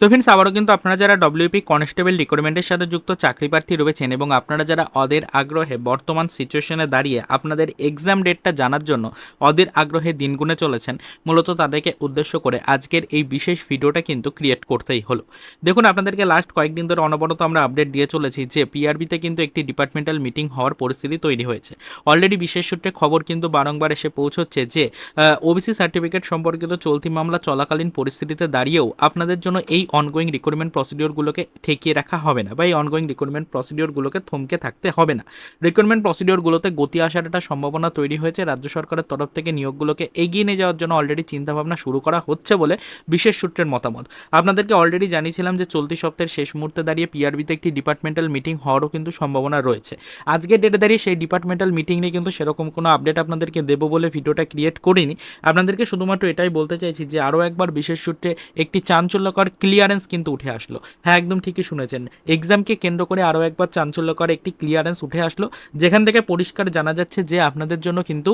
তো ফ্রেন্ডস আবারও কিন্তু আপনারা যারা ডব্লিউপি কনস্টেবল রিক্রুটমেন্টের সাথে যুক্ত চাকরি প্রার্থী রয়েছেন এবং আপনারা যারা অদের আগ্রহে বর্তমান সিচুয়েশনে দাঁড়িয়ে আপনাদের এক্সাম ডেটটা জানার জন্য অদের আগ্রহে দিন গুনে চলেছেন, মূলত তাদেরকে উদ্দেশ্য করে আজকের এই বিশেষ ভিডিওটা কিন্তু ক্রিয়েট করতেই হলো। দেখুন, আপনাদেরকে লাস্ট কয়েকদিন ধরে অনবরত আমরা আপডেট দিয়ে চলেছি যে পিআরবিতে কিন্তু একটি ডিপার্টমেন্টাল মিটিং হওয়ার পরিস্থিতি তৈরি হয়েছে। অলরেডি বিশেষ সূত্রে খবর কিন্তু বারংবার এসে পৌঁছচ্ছে যে ওবিসি সার্টিফিকেট সম্পর্কিত চলতি মামলা চলাকালীন পরিস্থিতিতে দাঁড়িয়েও আপনাদের জন্য এই অনগোয়িং রিক্রুটমেন্ট প্রসিডিওরগুলোকে ঠেকিয়ে রাখা হবে না বা এই অনগোয়িং রিক্রুটমেন্ট প্রসিডিওরগুলোকে থমকে থাকতে হবে না। রিক্রুটমেন্ট প্রসিডিওরগুলোতে গতি আসার একটা সম্ভাবনা তৈরি হয়েছে। রাজ্য সরকারের তরফ থেকে নিয়োগগুলোকে এগিয়ে নিয়ে যাওয়ার জন্য অলরেডি চিন্তাভাবনা শুরু করা হচ্ছে বলে বিশেষ সূত্রের মতামত। আপনাদেরকে অলরেডি জানিয়েছিলাম যে চলতি সপ্তাহের শেষ মুহূর্তে দাঁড়িয়ে পিআরবিতে একটি ডিপার্টমেন্টাল মিটিং হওয়ারও কিন্তু সম্ভাবনা রয়েছে। আজকের ডেটে দাঁড়িয়ে সেই ডিপার্টমেন্টাল মিটিং নিয়ে কিন্তু সেরকম কোনো আপডেট আপনাদেরকে দেবো বলে ভিডিওটা ক্রিয়েট করিনি। আপনাদেরকে শুধুমাত্র এটাই বলতে চাইছি যে আরও একবার বিশেষ সূত্রে একটি চাঞ্চল্যকর ক্লিয়ারেন্স কিন্তু উঠে আসলো। হ্যাঁ একদম ঠিকই শুনেছেন। এক্সামকে কেন্দ্র করে আরও একবার চাঞ্চল্যকর একটি ক্লিয়ারেন্স উঠে আসলো, যেখান থেকে পরিষ্কার জানা যাচ্ছে যে আপনাদের জন্য কিন্তু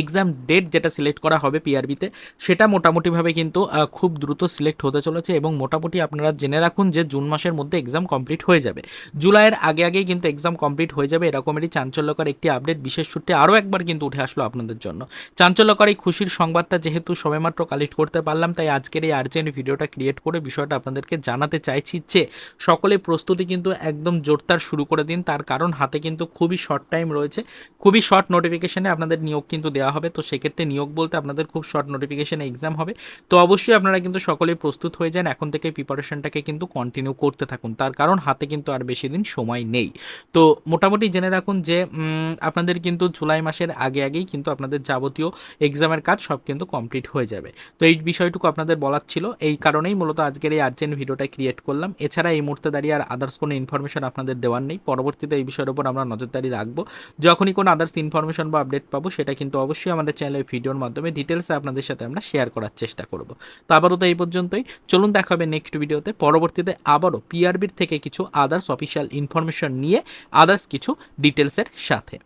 এক্সাম ডেট যেটা সিলেক্ট করা হবে পিআরবিতে সেটা মোটামুটিভাবে কিন্তু খুব দ্রুত সিলেক্ট হতে চলেছে এবং মোটামুটি আপনারা জেনে রাখুন যে জুন মাসের মধ্যে এক্সাম কমপ্লিট হয়ে যাবে। জুলাইয়ের আগে আগেই কিন্তু এক্সাম কমপ্লিট হয়ে যাবে, এরকমেরই চাঞ্চল্যকর একটি আপডেট বিশেষ সূত্রে আরও একবার কিন্তু উঠে আসলো আপনাদের জন্য। চাঞ্চল্যকর এই খুশির সংবাদটা যেহেতু সবেমাত্র কালেক্ট করতে পারলাম, তাই আজকের এই আর্জেন্ট ভিডিওটা ক্রিয়েট করে বিষয়টা আপনাদেরকে জানাতে চাইছি যে, সকলে প্রস্তুতি কিন্তু একদম জোরদার শুরু করে দিন, তার কারণ হাতে কিন্তু খুবই শর্ট টাইম রয়েছে। খুবই শর্ট নোটিফিকেশনে আপনাদের নিয়োগ কিন্তু দেওয়া হবে। তো সেক্ষেত্রে নিয়োগ বলতে আপনাদের খুব শর্ট নোটিফিকেশনে এক্সাম হবে। তো অবশ্যই আপনারা কিন্তু সকলেই প্রস্তুত হয়ে যান। এখন থেকে প্রিপারেশনটাকে কিন্তু কন্টিনিউ করতে থাকুন। তার কারণ হাতে কিন্তু আর বেশি দিন সময় নেই। তো মোটামুটি জেনে রাখুন যে আপনাদের কিন্তু জুলাই মাসের আগে আগেই কিন্তু আপনাদের যাবতীয় এক্সামের কাজ সব কিন্তু কমপ্লিট হয়ে যাবে। তো এই বিষয়টুকু আপনাদের বলার ছিল। এই কারণেই মূলত আজকের এই আর্জেন্ট ভিডিওটা ক্রিয়েট করলাম। এছাড়া এই মুহূর্তে দাঁড়িয়ে আর আদার্স কোনো ইনফরমেশন আপনাদের দেওয়ার নেই। পরবর্তীতে এই বিষয়ের উপর আমরা নজরদারি রাখব। যখনই কোনো আদার্স ইনফরমেশন বা আপডেট পাবো, সেটা কিন্তু অবশ্যই আমাদের চ্যানেলের ভিডিওর মাধ্যমে ডিটেলসে আপনাদের সাথে আমরা শেয়ার করার চেষ্টা করব। তো আবারও তো এই পর্যন্তই। চলুন দেখা হবে নেক্সট ভিডিওতে পরবর্তীতে আবারও পিআরবির থেকে কিছু আদার্স অফিসিয়াল ইনফরমেশন নিয়ে আদার্স কিছু ডিটেলসের সাথে।